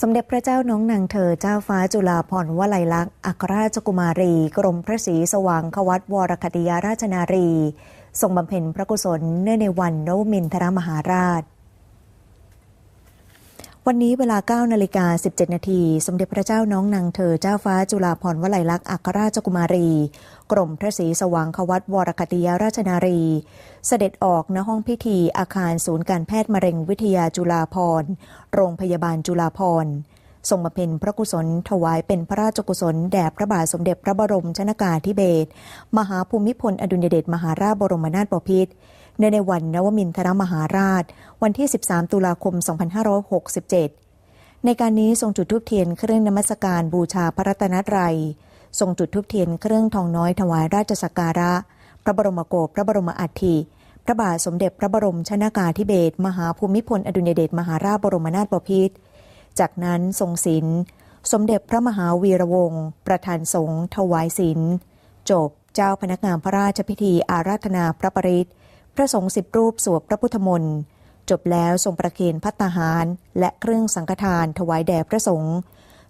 สมเด็จพระเจ้าน้องนางเธอเจ้าฟ้าจุฬาภรณ์วลัยลักษณ์อัครราชกุมารี กรมพระศรีสว่างควัตวรคติยาราชนารี ทรงบำเพ็ญพระกุศลเนื่องในวันนวมินทรมหาราช วันนี้เวลา9นาฬิกา17 นาที สมเด็จพระเจ้าน้องนางเธอเจ้าฟ้าจุฬาภรณ์วลัยลักษณ์อัครราชกุมารี กรมพระศรีสว่างควัตวรคติยาราชนารี เสด็จออกณห้องพิธีอาคารศูนย์การแพทย์มะเร็งวิทยาจุฬาภรณ์โรงพยาบาลจุฬาภรณ์ทรงบำเพ็ญพระกุศลถวายเป็นพระราชกุศลแด่พระบาทสมเด็จพระบรมชนากาธิเบศรมหาภูมิพลอดุลยเดชมหาราชบรมนาถบพิตร ในในวันนวมินทรมหาราช วันที่ 13 ตุลาคม 2567 ในการนี้ทรงจุดธูปเทียนเครื่องนมัสการบูชาพระรัตนตรัย ทรงจุดธูปเทียนเครื่องทองน้อยถวายราชสักการะ พระบรมโกศพระบรมอัฐิพระบาทสมเด็จพระบรมชนากาธิเบศรมหาภูมิพลอดุลยเดชมหาราชบรมนาถบพิตรจากนั้นทรงศิลสมเด็จพระมหาวีระวงศ์ประธานสงฆ์ถวายศิลจบเจ้าพนักงานพระราชพิธีอาราธนาพระปริต พระสงฆ์สิบรูปสวดพระพุทธมนต์จบแล้วทรงประเคนพัตตาหาร และเครื่องสังฆทานถวายแด่พระสงฆ์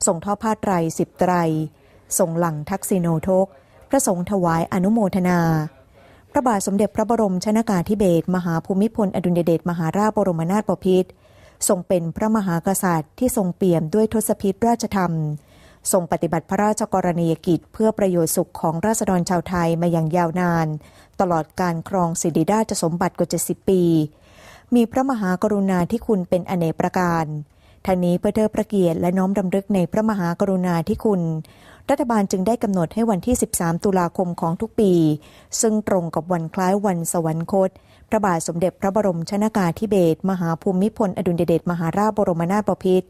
ส่งทอดผ้าไตรสิบไตรส่งหลังทักษิโนทก พระสงฆ์ถวายอนุโมทนา พระบาทสมเด็จพระบรมชนากาธิเบศรมหาภูมิพลอดุลยเดชมหาราชบรมนาถบพิตรทรงเป็นพระมหากษัตริย์ที่ทรงเปี่ยมด้วยทศพิธราชธรรม ทรงปฏิบัติพระราชกรณียกิจเพื่อประโยชน์สุขของราษฎรชาวไทยมาอย่างยาวนาน ตลอดการครองสิริราชสมบัติกว่า 70 ปี มีพระมหากรุณาที่คุณเป็นอเนกประการทางนี้เพื่อเทิดพระเกียรติและน้อมรำลึกในพระมหากรุณาธิคุณ รัฐบาลจึงได้กำหนดให้วันที่ 13 ตุลาคมของทุกปี ซึ่งตรงกับวันคล้ายวันสวรรคต พระบาทสมเด็จพระบรมชนากาธิเบศรมหาภูมิพลอดุลยเดชมหาราชบรมนาถบพิตร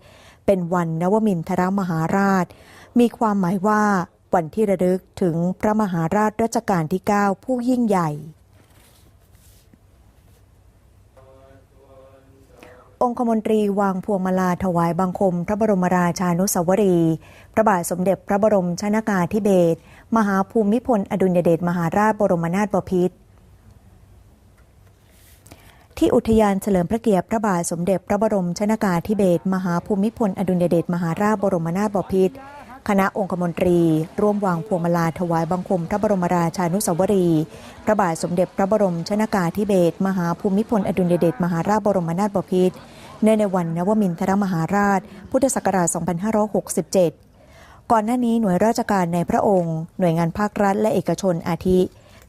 เป็นวันนวมินทรมหาราช มีความหมายว่าวันที่ระลึกถึงพระมหาราชรัชกาลที่ 9 ผู้ยิ่งใหญ่ องคมนตรีวางพวงมาลาถวายบังคม พระบรมราชานุสาวรี พระบาทสมเด็จพระบรมชนากาธิเบศรมหาภูมิพล อดุลยเดชมหาราชบรมนาถบพิตร ที่อุทยานเฉลิมพระเกียรติพระบาทสมเด็จพระบรมชนากาธิเบศรมหาภูมิพล อดุลยเดชมหาราชบรมนาถบพิตรคณะองคมนตรี ร่วมวางพวงมาลาถวายบังคมพระบรมราชานุสาวรี พระบาทสมเด็จพระบรมชนากาธิเบศรมหาภูมิพล อดุลยเดชมหาราชบรมนาถบพิตรเนื่องในวันนวมินทรมหาราช พุทธศักราช 2567 ก่อนหน้านี้หน่วยราชการในพระองค์ หน่วยงานภาครัฐและเอกชนอาทิ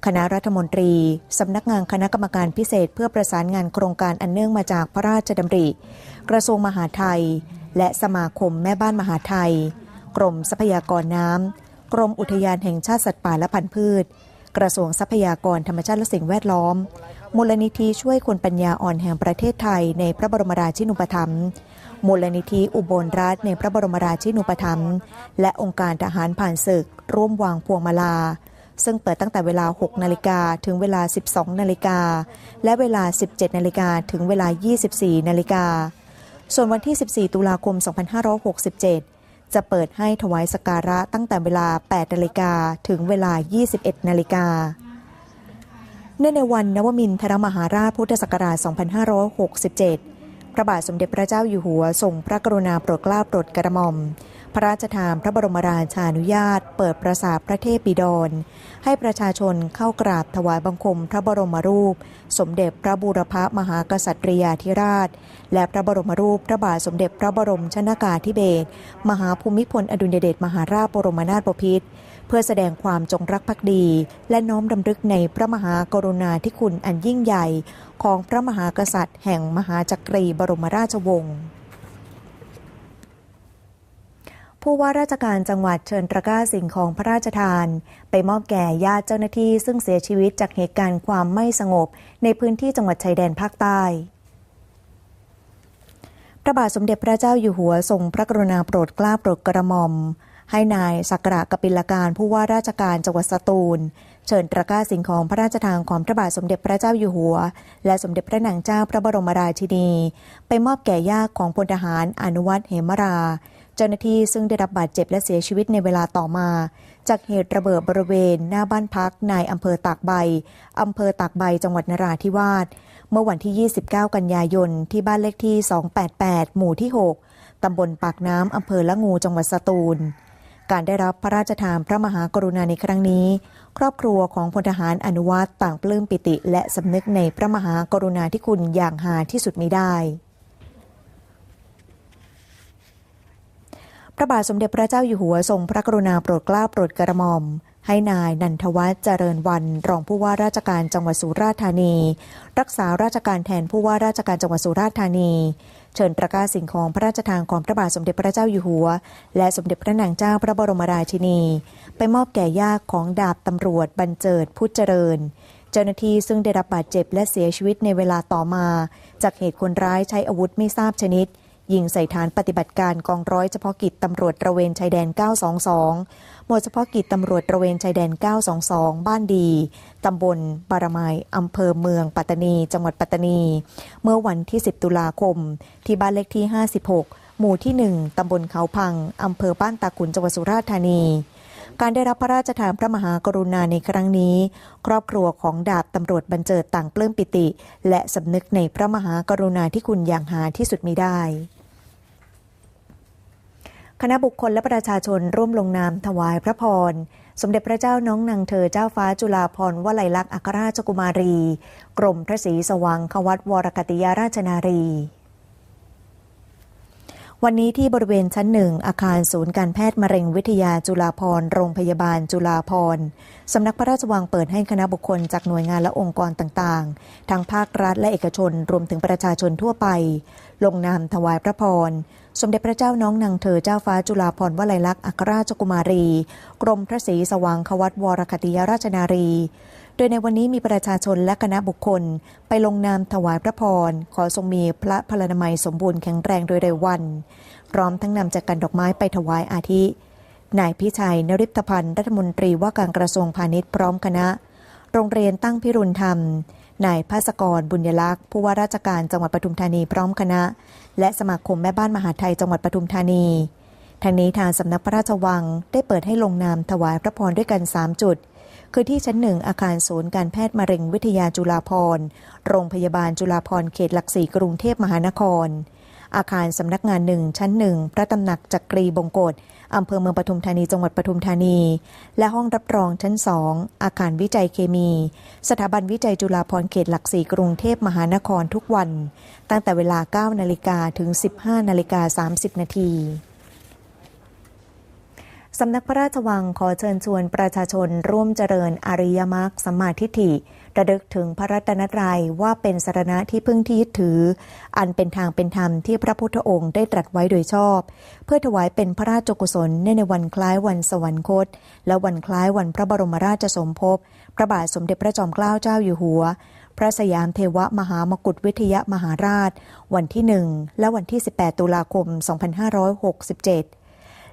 คณะรัฐมนตรี สำนักงานคณะกรรมการพิเศษเพื่อประสานงานโครงการอันเนื่องมาจากพระราชดำริ กระทรวงมหาดไทย และสมาคมแม่บ้านมหาไทย กรมทรัพยากรน้ำ กรมอุทยานแห่งชาติสัตว์ป่าและพันธุ์พืช กระทรวงทรัพยากรธรรมชาติและสิ่งแวดล้อม มูลนิธิช่วยคนปัญญาอ่อนแห่งประเทศไทยในพระบรมราชินูปถัมภ์มูลนิธิอุบลรัฐในพระบรมราชินูปถัมภ์และองค์การทหารผ่านศึก ร่วมวางพวงมาลา ซึ่งเปิดตั้งแต่เวลา 6 นาฬิกาถึงเวลา 12 นาฬิกา และเวลา 17 นาฬิกาถึงเวลา 24 นาฬิกา ส่วนวันที่ 14 ตุลาคม 2567 จะเปิดให้ถวายสการะตั้งแต่เวลา 8 นาฬิกาถึงเวลา 21 นาฬิกาเนื่องในวันนวมินทรมหาราชพุทธศักราช 2567 พระบาทสมเด็จพระเจ้าอยู่หัวทรงพระกรุณาโปรดเกล้าโปรดกระหม่อม พระราชทานพระบรมราชานุญาต เปิดปราสาทพระเทพบิดร ให้ประชาชนเข้ากราบถวายบังคมพระบรมรูป สมเด็จพระบูรพมหากษัตริยาธิราช และพระบรมรูปพระบาทสมเด็จพระบรมชนากาธิเบศรมหาภูมิพลอดุลยเดชมหาราชบรมนาถบพิตรเพื่อแสดงความจงรักภักดี และน้อมรำลึกในพระมหากรุณาธิคุณอันยิ่งใหญ่ ของพระมหากษัตริย์แห่งมหาจักรีบรมราชวงศ์ ผู้ว่าราชการจังหวัดเชิญตะกร้าสิ่งของพระราชทาน ไปมอบแก่ญาติเจ้าหน้าที่ซึ่งเสียชีวิตจากเหตุการณ์ความไม่สงบ ในพื้นที่จังหวัดชายแดนภาคใต้พระบาทสมเด็จพระเจ้าอยู่หัวทรงพระกรุณาโปรดเกล้าโปรดกระหม่อม ให้นายสักระกปิลการผู้ว่าราชการจังหวัดสตูล เชิญตะกร้าสิ่งของพระราชทานของพระบาทสมเด็จพระเจ้าอยู่หัว และสมเด็จพระนางเจ้าพระบรมราชินี ไปมอบแก่ญาติของพลทหารอนุวัฒน์เหมรา เจ้าหน้าที่ซึ่งได้รับบาดเจ็บและเสียชีวิตในเวลาต่อมา จากเหตุระเบิดบริเวณ หน้าบ้านพักในอำเภอตากใบอำเภอตากใบจังหวัดนราธิวาสเมื่อวันที่ 29 กันยายน ที่บ้านเลขที่ 288 หมู่ที่ 6 ตำบลปากน้ำอำเภอละงูจังหวัดสตูล การได้รับพระราชทานพระมหากรุณาในครั้งนี้ ครอบครัวของพลทหารอนุวัตต่างปลื้มปิติ และสำนึกในพระมหากรุณาธิคุณอย่างหาที่สุดมิได้ พระบาทสมเด็จพระเจ้าอยู่หัวทรงพระกรุณาโปรดเกล้าโปรดกระหม่อม ให้นายนันทวัฒน์เจริญวัน รองผู้ว่าราชการจังหวัดสุราษฎร์ธานี รักษาราชการแทนผู้ว่าราชการจังหวัดสุราษฎร์ธานี เชิญประกาศสิ่งของพระราชทานของพระบาทสมเด็จพระเจ้าอยู่หัว และสมเด็จพระนางเจ้าพระบรมราชินี ไปมอบแก่ญาติของดาบตำรวจบรรเจิดพุทธเจริญเจ้าหน้าที่ซึ่งได้รับบาดเจ็บและเสียชีวิตในเวลาต่อมา จากเหตุคนร้ายใช้อาวุธไม่ทราบชนิด ยิงใส่ฐานปฏิบัติการกองร้อยเฉพาะกิจตำรวจตระเวนชายแดน 922 หมวดเฉพาะกิจตำรวจตระเวนชายแดน 922 บ้านดี ตำบลบารมายอำเภอเมืองปัตตานี จังหวัดปัตตานี เมื่อวันที่ 10 ตุลาคม ที่บ้านเลขที่ 56 หมู่ที่ 1 ตำบลเขาพัง อำเภอบ้านตาขุน จังหวัดสุราษฎร์ธานีการได้รับพระราชทานพระมหากรุณาในครั้งนี้ ครอบครัวของดาบตำรวจบรรเจิดต่างปลื้มปิติ และสำนึกในพระมหากรุณาที่คุณอย่างหาที่สุดมิได้ คณะบุคคลและประชาชนร่วมลงนามถวายพระพร สมเด็จพระเจ้าน้องนางเธอเจ้าฟ้าจุฬาภรณ์วลัยลักษณ์อัครราชกุมารี กรมพระศรีสว่างควัตวรกติยาราชนารี วันนี้ที่บริเวณชั้นหนึ่งอาคารศูนย์การแพทย์มะเร็งวิทยาจุฬาภรณ์โรงพยาบาลจุฬาภรณ์สำนักพระราชวังเปิดให้คณะบุคคลจากหน่วยงานและองค์กรต่างๆ ทั้งภาครัฐและเอกชนรวมถึงประชาชนทั่วไป ลงนามถวายพระพร สมเด็จพระเจ้าน้องนางเธอเจ้าฟ้าจุฬาภรณ์วลัยลักษณ์อัครราชกุมารี กรมพระศรีสว่างควัตวรคติยราชนารี โดยในวันนี้มีประชาชนและคณะบุคคล ไปลงนามถวายพระพร ขอทรงมีพระพลานามัยสมบูรณ์แข็งแรงโดยเร็ววัน พร้อมทั้งนำจักกันดอกไม้ไปถวายอาทินายพิชัยนริพพันธ์รัฐมนตรีว่าการกระทรวงพาณิชย์พร้อมคณะ โรงเรียนตั้งพิรุณธรรม นายภาสกรบุญยลักษณ์ผู้ว่าราชการจังหวัดปทุมธานีพร้อมคณะ และสมาคมแม่บ้านมหาไทยจังหวัดปทุมธานีทางนี้ทางสำนักพระราชวังได้เปิดให้ลงนามถวายพระพรด้วยกัน 3 จุด คือที่ชั้นหนึ่งอาคารศูนย์การแพทย์มะเร็งวิทยาจุฬาภรโรงพยาบาลจุฬาภรเขตหลักสี่กรุงเทพมหานคร อาคารสำนักงานหนึ่งชั้นหนึ่งพระตำหนักจักรีบงกฎอำเภอเมืองปทุมธานีจังหวัดปทุมธานี และห้องรับรองชั้นสองอาคารวิจัยเคมี สถาบันวิจัยจุฬาภรณ์เขตหลักสี่กรุงเทพมหานครทุกวัน ตั้งแต่เวลา 9 นาฬิกาถึง 15 นาฬิกา 30 นาที สำนักพระราชวังขอเชิญชวนประชาชนร่วมเจริญอริยมรรคสัมมาทิฏฐิระลึกถึงพระรัตนตรัยว่าเป็นสารณะที่พึ่งที่ยึดถือ อันเป็นทางเป็นธรรมที่พระพุทธองค์ได้ตรัสไว้โดยชอบ เพื่อถวายเป็นพระราชกุศลในในวันคล้ายวันสวรรคต และวันคล้ายวันพระบรมราชสมภพพระบาทสมเด็จพระจอมเกล้าเจ้าอยู่หัว พระสยามเทวมหามกุฏวิทยมหาราช วันที่1และวันที่ 18 ตุลาคม 2567